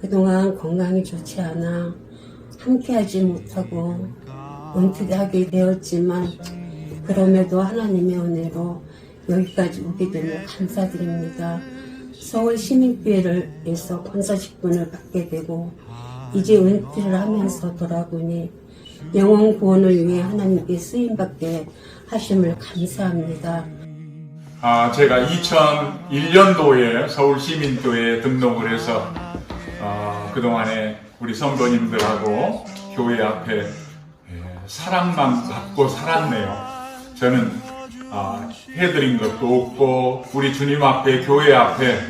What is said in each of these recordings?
그동안 건강이 좋지 않아 함께하지 못하고 은퇴하게 되었지만 그럼에도 하나님의 은혜로 여기까지 오게 되면 감사드립니다. 서울 시민교회를에서 권사 직분을 받게 되고 이제 은퇴를 하면서 돌아보니 영혼 구원을 위해 하나님께 쓰임 받게 하심을 감사합니다. 아, 제가 2001년도에 서울 시민교회에 등록을 해서 어, 그동안에 우리 성도님들하고 교회 앞에 예, 사랑만 받고 살았네요. 저는 아, 해드린 것도 없고 우리 주님 앞에 교회 앞에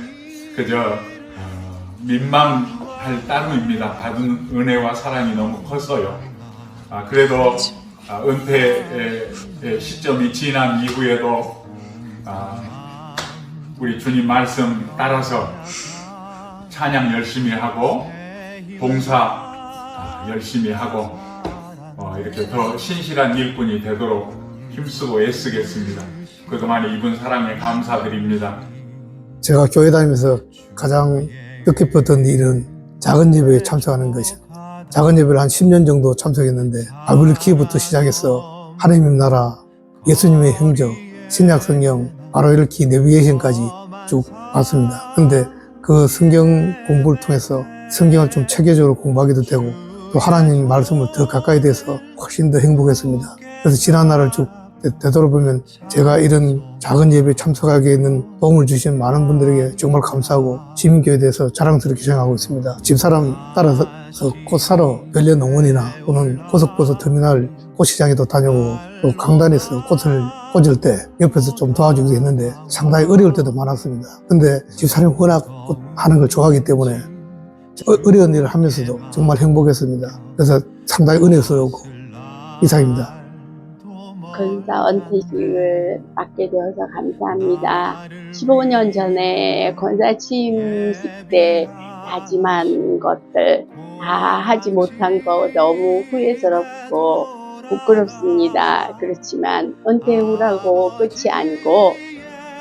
그저 어, 민망할 따름입니다. 받은 은혜와 사랑이 너무 커서요. 아, 그래도 아, 은퇴의 의 시점이 지난 이후에도 아, 우리 주님 말씀 따라서 찬양 열심히 하고 봉사 아, 열심히 하고 어, 이렇게 더 신실한 일꾼이 되도록 힘쓰고 애쓰겠습니다. 그동안에 입은 사랑에 감사드립니다. 제가 교회 다니면서 가장 뜻깊었던 일은 작은 예배에 참석하는 것이요. 작은 예배를 한 10년 정도 참석했는데 바벨 키부터 시작해서 하나님의 나라, 예수님의 행적, 신약 성경, 바로 이렇게 내비게이션까지 쭉 봤습니다. 근데 그 성경 공부를 통해서 성경을 좀 체계적으로 공부하기도 되고 또 하나님 말씀을 더 가까이 돼서 훨씬 더 행복했습니다. 그래서 지난 날을 쭉 되- 되돌아보면 제가 이런 작은 예배에 참석하게 있는 도움을 주신 많은 분들에게 정말 감사하고 시민교회에 대해서 자랑스럽게 생각하고 있습니다. 집사람 따라서 꽃 사러 별려 농원이나 또는 고속버스 터미널 꽃시장에도 다녀오고 또 강단에서 꽃을 꽂을 때 옆에서 좀 도와주기도 했는데 상당히 어려울 때도 많았습니다. 근데 집사람이 워낙 꽃 하는 걸 좋아하기 때문에 어- 어려운 일을 하면서도 정말 행복했습니다. 그래서 상당히 은혜스럽고 이상입니다. 근사 은퇴식을 맡게 되어서 감사합니다. 15년 전에 권사 취임식 때 다짐한 것들 다 하지 못한 거 너무 후회스럽고 부끄럽습니다. 그렇지만 은퇴 후라고 끝이 아니고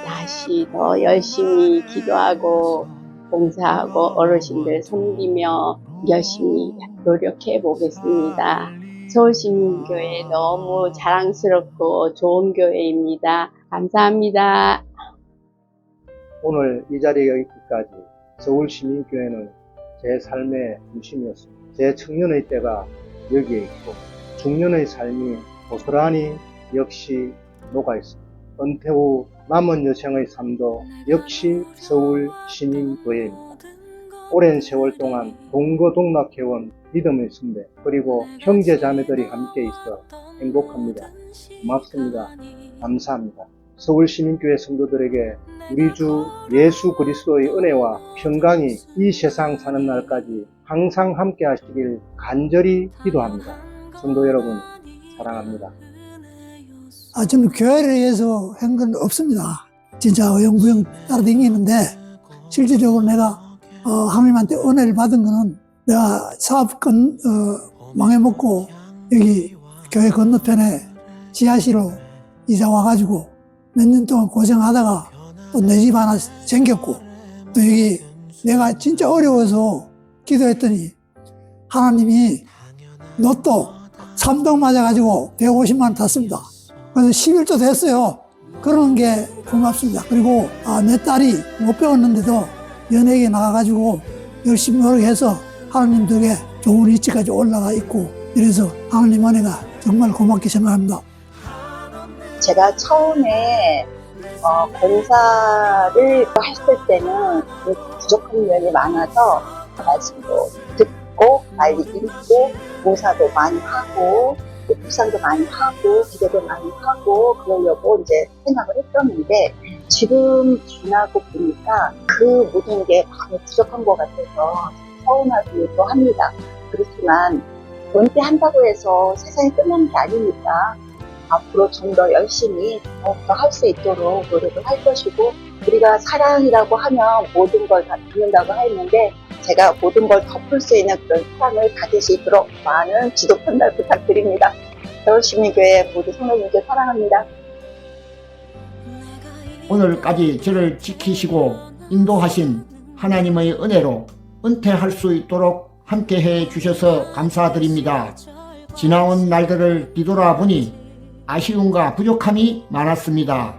다시 더 열심히 기도하고 봉사하고 어르신들 섬기며 열심히 노력해 보겠습니다. 서울시민교회 너무 자랑스럽고 좋은 교회입니다. 감사합니다. 오늘 이 자리에 있기까지 서울시민교회는 제 삶의 중심이었습니다. 제 청년의 때가 여기에 있고 중년의 삶이 고스란히 역시 녹아 있습니다. 은퇴 후 남은 여생의 삶도 역시 서울시민교회입니다. 오랜 세월 동안 동거동락해온 믿음의 선배 그리고 형제 자매들이 함께 있어 행복합니다. 고맙습니다. 감사합니다. 서울 시민교회 성도들에게 우리 주 예수 그리스도의 은혜와 평강이 이 세상 사는 날까지 항상 함께 하시길 간절히 기도합니다. 성도 여러분, 사랑합니다. 아, 저는 교회를 위해서 한 건 없습니다. 진짜 어영부영 따라다니는데, 실질적으로 내가, 어, 하나님한테 은혜를 받은 거는 내가 사업권, 어, 망해먹고, 여기 교회 건너편에 지하실로 이사 와가지고 몇 년 동안 고생하다가 또 내 집 하나 생겼고, 또 여기 내가 진짜 어려워서 기도했더니 하나님이 로또 3등 맞아가지고 150만 원 탔습니다. 그래서 11조 됐어요. 그런 게 고맙습니다. 그리고 아, 내 딸이 못 배웠는데도 연예계 나가가지고 열심히 노력해서 하나님 덕에 좋은 위치까지 올라가 있고 이래서 하나님 은혜가 정말 고맙게 생각합니다. 제가 처음에 어, 권사를 했을 때는 좀 부족한 면이 많아서 말씀도 듣고 빨리 읽고 봉사도 많이 하고 또 묵상도 많이 하고 기도도 많이 하고 그러려고 이제 생각을 했었는데 지금 지나고 보니까 그 모든 게 많이 부족한 것 같아서 서운하기도 합니다. 그렇지만 은퇴한다고 해서 세상이 끝나는 게 아니니까 앞으로 좀 더 열심히 더욱더 할 수 있도록 노력을 할 것이고 우리가 사랑이라고 하면 모든 걸 다 듣는다고 했는데 제가 모든 걸 덮을 수 있는 그런 사랑을 있도록 많은 지도 편달 부탁드립니다. 서울시민교회 모두 성도님께 사랑합니다. 오늘까지 저를 지키시고 인도하신 하나님의 은혜로 은퇴할 수 있도록 함께해 주셔서 감사드립니다. 지나온 날들을 뒤돌아보니 아쉬움과 부족함이 많았습니다.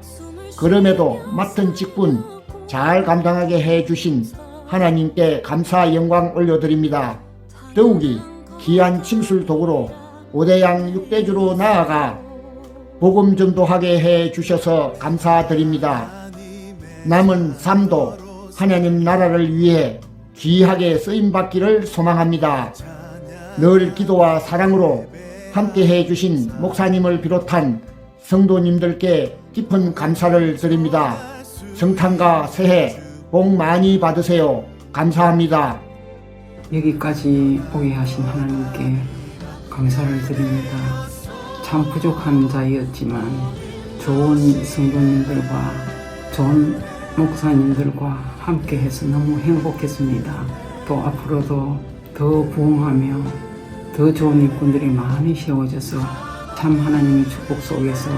그럼에도 맡은 직분 잘 감당하게 해 주신 하나님께 감사 영광 올려드립니다. 더욱이 귀한 침술 도구로 오대양 육대주로 나아가 복음 전도하게 해 주셔서 감사드립니다. 남은 삶도 하나님 나라를 위해 귀하게 쓰임 받기를 소망합니다. 늘 기도와 사랑으로 함께 해 주신 목사님을 비롯한 성도님들께 깊은 감사를 드립니다. 성탄과 새해 복 많이 받으세요. 감사합니다. 여기까지 오게 하신 하나님께 감사를 드립니다. 참 부족한 자였지만 좋은 성도님들과 좋은 목사님들과 함께 해서 너무 행복했습니다. 또 앞으로도 더 부흥하며 더 좋은 일꾼들이 많이 세워져서 참 하나님의 축복 속에서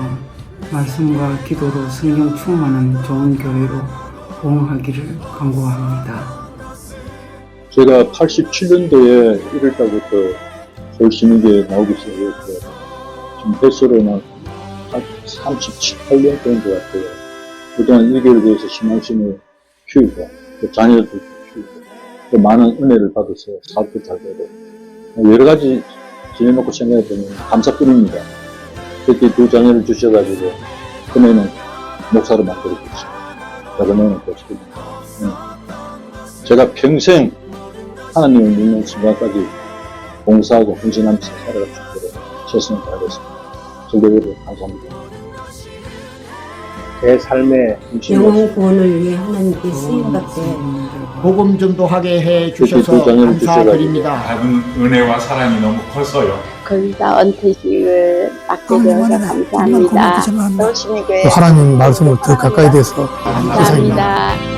말씀과 기도로 성령 충만한 좋은 교회로 부흥하기를 간구합니다. 제가 87년도에 1월달부터 서울 시민교회 나오기 시작했고요. 지금 횟수로는 한 37, 8년 된 것 같아요. 그동안 일교회에서 신앙심을 키우고, 또 자녀들도 키우고, 또 많은 은혜를 받아서 사업도 잘 되고, 뭐 여러 가지 지내놓고 생각해 보면 감사뿐입니다. 특히 두 자녀를 주셔가지고, 그네는 목사로 만들어 주시고, 그다음에는 또 음. 제가 평생 하나님을 믿는 순간까지 봉사하고 헌신하면서 살아갈 수 있도록 최선을 다하겠습니다. 성도여러분 감사합니다. 제 삶의. 영혼 구원을 위해 하나님께 쓰임받게 복음 전도하게 해 주셔서 감사드립니다. 받은 은혜와 사랑이 너무 커서요. 권사 은퇴식을 맡게 되어서 감사합니다. 하나님 말씀을 더 가까이 돼서 감사합니다.